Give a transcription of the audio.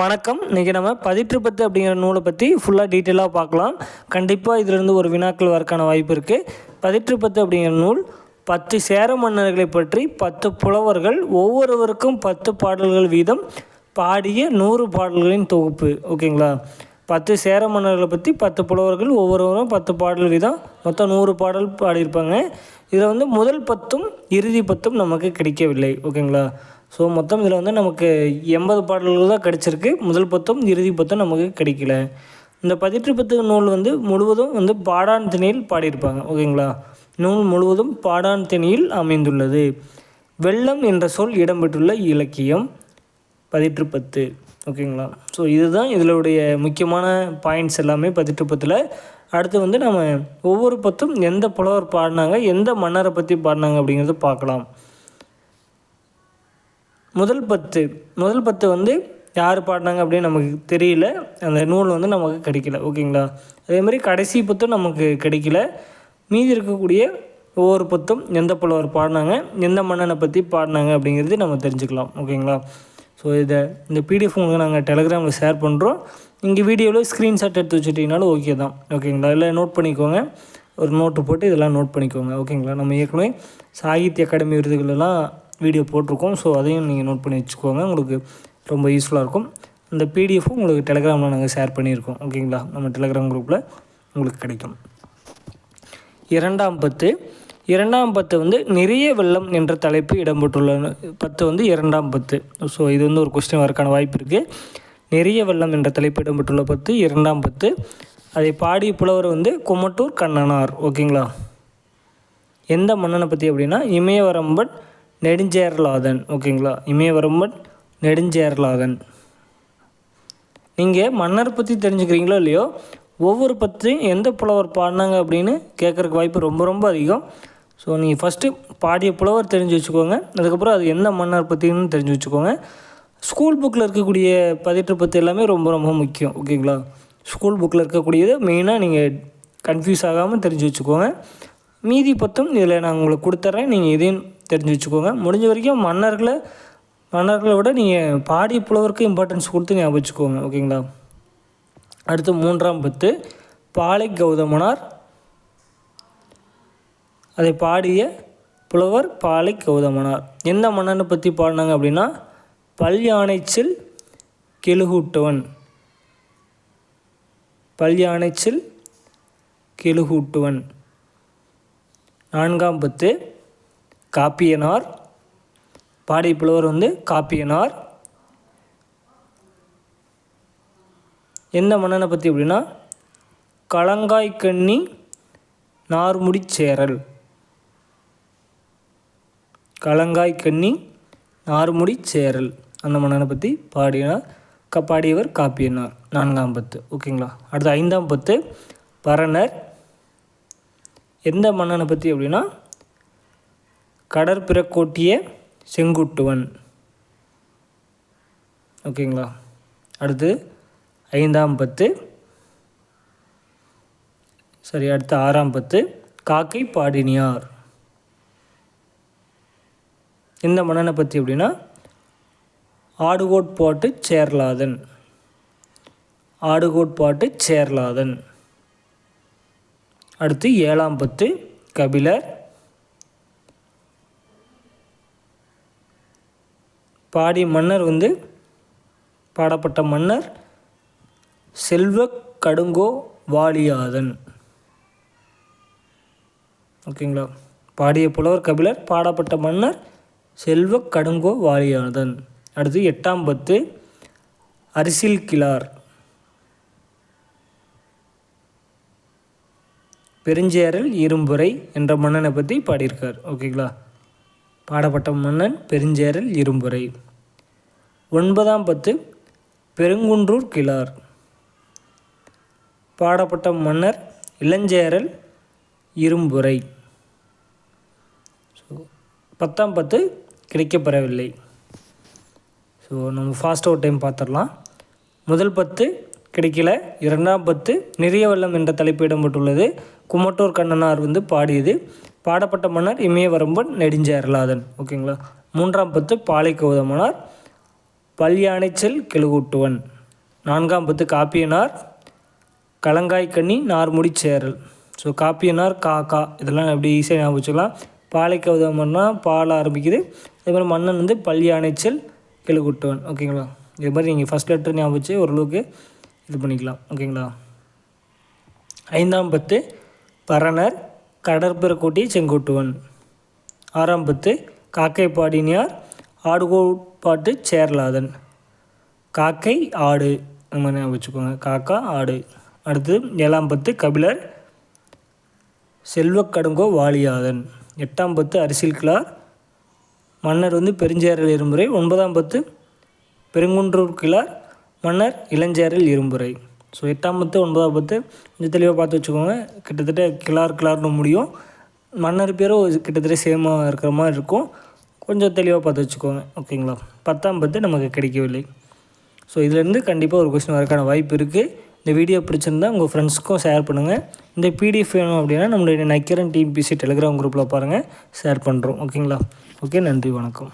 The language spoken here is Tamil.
வணக்கம். இன்றைக்கி நம்ம பதிற்று பத்து அப்படிங்கிற நூலை பற்றி ஃபுல்லாக டீட்டெயிலாக பார்க்கலாம். கண்டிப்பாக இதிலிருந்து ஒரு வினாக்கள் வரக்கான வாய்ப்பு இருக்குது பதிற்று பத்து அப்படிங்கிற நூல் பத்து சேர மன்னர்களை பற்றி பத்து புலவர்கள் ஒவ்வொருவருக்கும் பத்து பாடல்கள் வீதம் பாடிய நூறு பாடல்களின் தொகுப்பு. ஓகேங்களா? பத்து சேர மன்னர்களை பற்றி பத்து புலவர்கள் ஒவ்வொருவரும் பத்து பாடல் வீதம் மொத்தம் நூறு பாடல் பாடியிருப்பாங்க. இதில் வந்து முதல் பத்தும் இறுதி பத்தும் நமக்கு கிடைக்கவில்லை. ஓகேங்களா? ஸோ மொத்தம் இதில் வந்து நமக்கு எண்பது பாடல்கள் தான் கிடச்சிருக்கு. முதல் பத்தும் இறுதி பத்தும் நமக்கு கிடைக்கல. இந்த பதிற்று பத்து நூல் வந்து முழுவதும் வந்து பாடான் திணையில் பாடியிருப்பாங்க. ஓகேங்களா? நூல் முழுவதும் பாடான் திணையில் அமைந்துள்ளது. வெள்ளம் என்ற சொல் இடம்பெற்றுள்ள இலக்கியம் பதிற்று பத்து. ஓகேங்களா? ஸோ இதுதான் இதனுடைய முக்கியமான பாயிண்ட்ஸ் எல்லாமே பதிற்று பத்தில். அடுத்து வந்து நம்ம ஒவ்வொரு பத்தும் எந்த புலவர் பாடினாங்க எந்த மன்னரை பற்றி பாடினாங்க அப்படிங்கிறத பார்க்கலாம். முதல் பத்து. முதல் பத்து வந்து யார் பாடினாங்க அப்படின்னு நமக்கு தெரியல. அந்த நூல் வந்து நமக்கு கிடைக்கல. ஓகேங்களா? அதே மாதிரி கடைசி பத்தும் நமக்கு கிடைக்கல. மீதி இருக்கக்கூடிய ஒவ்வொரு பத்தும் எந்த புலவர் பாடினாங்க எந்த மன்னனை பற்றி பாடினாங்க அப்படிங்கிறது நம்ம தெரிஞ்சுக்கலாம். ஓகேங்களா? ஸோ இதை இந்த பிடிஎஃப் உங்களுக்கு நாங்கள் டெலகிராமில் ஷேர் பண்ணுறோம் இங்கே வீடியோவில் ஸ்க்ரீன்ஷாட் எடுத்து வச்சுட்டிங்கனாலும் ஓகே தான். ஓகேங்களா? இல்லை நோட் பண்ணிக்கோங்க. ஒரு நோட்டு போட்டு இதெல்லாம் நோட் பண்ணிக்கோங்க. ஓகேங்களா? நம்ம ஏற்கனவே சாகித்ய அகாடமி விருதுகளெல்லாம் வீடியோ போட்டிருக்கோம். ஸோ அதையும் நீங்கள் நோட் பண்ணி வச்சுக்கோங்க. உங்களுக்கு ரொம்ப யூஸ்ஃபுல்லாக இருக்கும். அந்த பிடிஎஃப்பும் உங்களுக்கு டெலகிராமில் நாங்கள் ஷேர் பண்ணியிருக்கோம். ஓகேங்களா நம்ம டெலகிராம் குரூப்பில் உங்களுக்கு கிடைக்கும். இரண்டாம் பத்து. இரண்டாம் பத்து வந்து நிறைய வெள்ளம் என்ற தலைப்பு இடம்பெற்றுள்ள பத்து வந்து இரண்டாம் பத்து. ஸோ இது வந்து ஒரு கொஸ்டின் வரக்கான வாய்ப்பு இருக்குது நிறைய வெள்ளம் என்ற தலைப்பு இடம்பெற்றுள்ள பத்து இரண்டாம் பத்து. அதை பாடிய புலவர் வந்து குமட்டூர் கண்ணனார். ஓகேங்களா எந்த மன்னனை பற்றி அப்படின்னா இமயவரம்பன் நெடுஞ்சேரலாதன். ஓகேங்களா? இமயவரம்பன் நெடுஞ்சேரலாதன். நீங்கள் மன்னர் பற்றி தெரிஞ்சுக்கிறீங்களோ இல்லையோ ஒவ்வொரு பற்றியும் எந்த புலவர் பாடினாங்க அப்படின்னு கேட்குறக்கு வாய்ப்பு ரொம்ப ரொம்ப அதிகம். ஸோ நீங்கள் ஃபஸ்ட்டு பாடிய புலவர் தெரிஞ்சு வச்சுக்கோங்க. அதுக்கப்புறம் அது எந்த மன்னர் பற்றின்னு தெரிஞ்சு வச்சுக்கோங்க. ஸ்கூல் புக்கில் இருக்கக்கூடிய பதிற்று பற்றி எல்லாமே ரொம்ப ரொம்ப முக்கியம். ஓகேங்களா? ஸ்கூல் புக்கில் இருக்கக்கூடியது மெயினாக நீங்கள் கன்ஃபியூஸ் ஆகாமல் தெரிஞ்சு வச்சுக்கோங்க. மீதி பத்தும் இதில் நான் உங்களுக்கு கொடுத்துட்றேன் நீங்கள் இதையும் தெரிஞ்சு வச்சுக்கோங்க முடிஞ்ச வரைக்கும் மன்னர்களை மன்னர்களை விட நீங்கள் பாடிய புலவருக்கு இம்பார்ட்டன்ஸ் கொடுத்து ஞாபகம் வச்சுக்கோங்க ஓகேங்களா? அடுத்து மூன்றாம் பத்து. பாலை கௌதமனார். அதை பாடிய புலவர் பாலை கௌதமனார். எந்த மன்னனை பற்றி பாடினாங்க அப்படின்னா பல் யானைச்சில் கெழுகூட்டவன். பல்யானைச்சில் கெழுகூட்டுவன். நான்காம் பத்து. காப்பியனார். பாடிய புலவர் வந்து காப்பியனார். எந்த மன்னனை பற்றி அப்படின்னா களங்காய்க்கண்ணி நார்முடிச்சேரல் களங்காய்க்கண்ணி நார்முடிச்சேரல் அந்த மன்னனை பற்றி பாடினார் க பாடியவர் காப்பியனார். நான்காம் பத்து. ஓகேங்களா? அடுத்து ஐந்தாம் பத்து. பரணர். எந்த மன்னனை பற்றி அப்படின்னா கடற்பிறக்கோட்டிய செங்குட்டுவன். ஓகேங்களா? அடுத்து ஐந்தாம் பத்து. சரி அடுத்து ஆறாம் பத்து. காக்கை பாடினியார். இந்த மன்னனை பற்றி அப்படின்னா ஆடுகோட் பாட்டு சேர்லாதன். ஆடுகோட் பாட்டு சேர்லாதன். அடுத்து ஏழாம் பத்து கபிலர். பாடிய மன்னர் வந்து பாடப்பட்ட மன்னர் செல்வ கடுங்கோ வாலியாதன். ஓகேங்களா? பாடிய புலவர் கபிலர் பாடப்பட்ட மன்னர் செல்வ கடுங்கோ வாலியாதன். அடுத்து எட்டாம் பத்து அரிசில் கிளார். பெருஞ்சேரல் இரும்புரை என்ற மன்னனை பற்றி பாடியிருக்கார். ஓகேங்களா? பாடப்பட்ட மன்னன் பெருஞ்சேரல் இரும்புரை. ஒன்பதாம் பத்து பெருங்குன்றூர் கிழார். பாடப்பட்ட மன்னர் இளஞ்சேரல் இரும்புரை. ஸோ பத்தாம் பத்து கிடைக்கப்பெறவில்லை. ஸோ நம்ம ஃபாஸ்ட் அவுட் டைம் பார்த்துடலாம் முதல் பத்து கிடைக்கல. இரண்டாம் பத்து நிறைய வெள்ளம் என்ற தலைப்பு இடம்பெற்றுள்ளது. குமட்டூர் கண்ணனார் வந்து பாடியது. பாடப்பட்ட மன்னர் இமயவரம்பன் நெடுஞ்சேரலாதன். ஓகேங்களா மூன்றாம் பத்து பாலை கௌதமனார் பல்யானைச்சல் கெழுகூட்டுவன். நான்காம் பத்து காப்பியனார் கலங்காய்க்கண்ணி நார்முடி சேரல் ஸோ காப்பியனார் காக்கா இதெல்லாம் எப்படி ஈஸியாக ஞாபகம் வச்சுக்கலாம். பாலை கௌதமன்னா பால் ஆரம்பிக்குது. அதே மாதிரி மன்னன் வந்து பல்யானைச்சல் கெழுகுட்டுவன். ஓகேங்களா? இது மாதிரி நீங்கள் ஃபஸ்ட் லெட்டர் ஞாபகம் வச்சு ஓரளவுக்கு இது பண்ணிக்கலாம். ஓகேங்களா? ஐந்தாம் பத்து பரணர் கடற்பெறக்கோட்டி செங்கோட்டுவன். ஆறாம் பத்து காக்கை பாடினியார் ஆடுகோட்பாட்டு சேர்லாதன். காக்கை ஆடு. அந்த மாதிரி ஞாபகம் வச்சுக்கோங்க? காக்கா ஆடு. அடுத்து ஏழாம் பத்து கபிலர் செல்வக்கடுங்கோ வாலியாதன். எட்டாம் பத்து அரசியல் கிளார் மன்னர் வந்து பெருஞ்சேரல் இரும்புரை. ஒன்பதாம் பத்து பெருங்குன்றூர் கிளார் மன்னர் இளஞ்சேரல் இரும்புரை. ஸோ எட்டாம் பத்து ஒன்பதாம் பத்து கொஞ்சம் தெளிவாக பார்த்து வச்சுக்கோங்க. கிட்டத்தட்ட கிளார் கிளார்னு முடியும். மன்னர் பேரும் கிட்டத்தட்ட சேமாக இருக்கிற மாதிரி இருக்கும். கொஞ்சம் தெளிவாக பார்த்து வச்சுக்கோங்க. ஓகேங்களா? பத்தாம் பத்து நமக்கு கிடைக்கவில்லை. ஸோ இதுலேருந்து கண்டிப்பாக ஒரு கொஸ்டின் வரக்கான வாய்ப்பு இருக்குது இந்த வீடியோ பிடிச்சிருந்தா உங்கள் ஃப்ரெண்ட்ஸ்க்கும் ஷேர் பண்ணுங்கள் இந்த பிடிஎஃப் வேணும் அப்படின்னா நம்மளுடைய நக்கரன் டிபிசி டெலிகிராம் குரூப்பில் பாருங்கள் ஷேர் பண்ணுறோம் ஓகேங்களா? ஓகே நன்றி வணக்கம்.